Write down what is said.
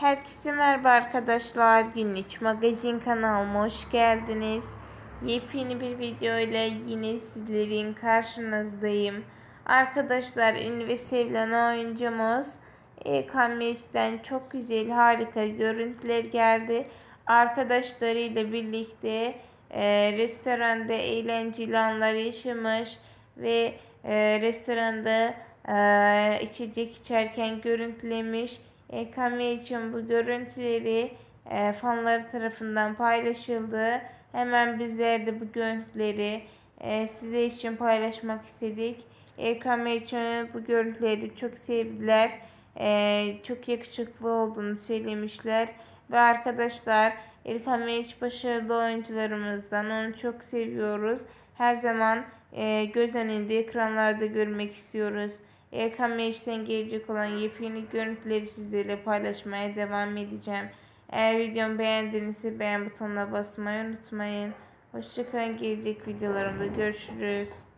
Herkese merhaba arkadaşlar. Günlük magazin kanalıma hoş geldiniz. Yepyeni bir video ile yine sizlerin karşınızdayım. Arkadaşlar ünlü ve sevilen oyuncumuz EKMS'den çok güzel harika görüntüler geldi. Arkadaşlarıyla birlikte e, restoranda eğlenceli anlar yaşamış ve e, restoranda e, içecek içerken görüntülemiş. EKM için bu görüntüleri e, fanları tarafından paylaşıldı. Hemen bizler de bu görüntüleri e, size için paylaşmak istedik. EKM için bu görüntüleri çok sevdiler. E, çok yakışıklı olduğunu söylemişler. Ve arkadaşlar İlkan Meriç başarılı oyuncularımızdan onu çok seviyoruz. Her zaman e, göz önünde ekranlarda görmek istiyoruz. Erkan Meriç'ten gelecek olan yepyeni görüntüleri sizlerle paylaşmaya devam edeceğim. Eğer videomu beğendinizse beğen butonuna basmayı unutmayın. Hoşçakalın gelecek videolarımda görüşürüz.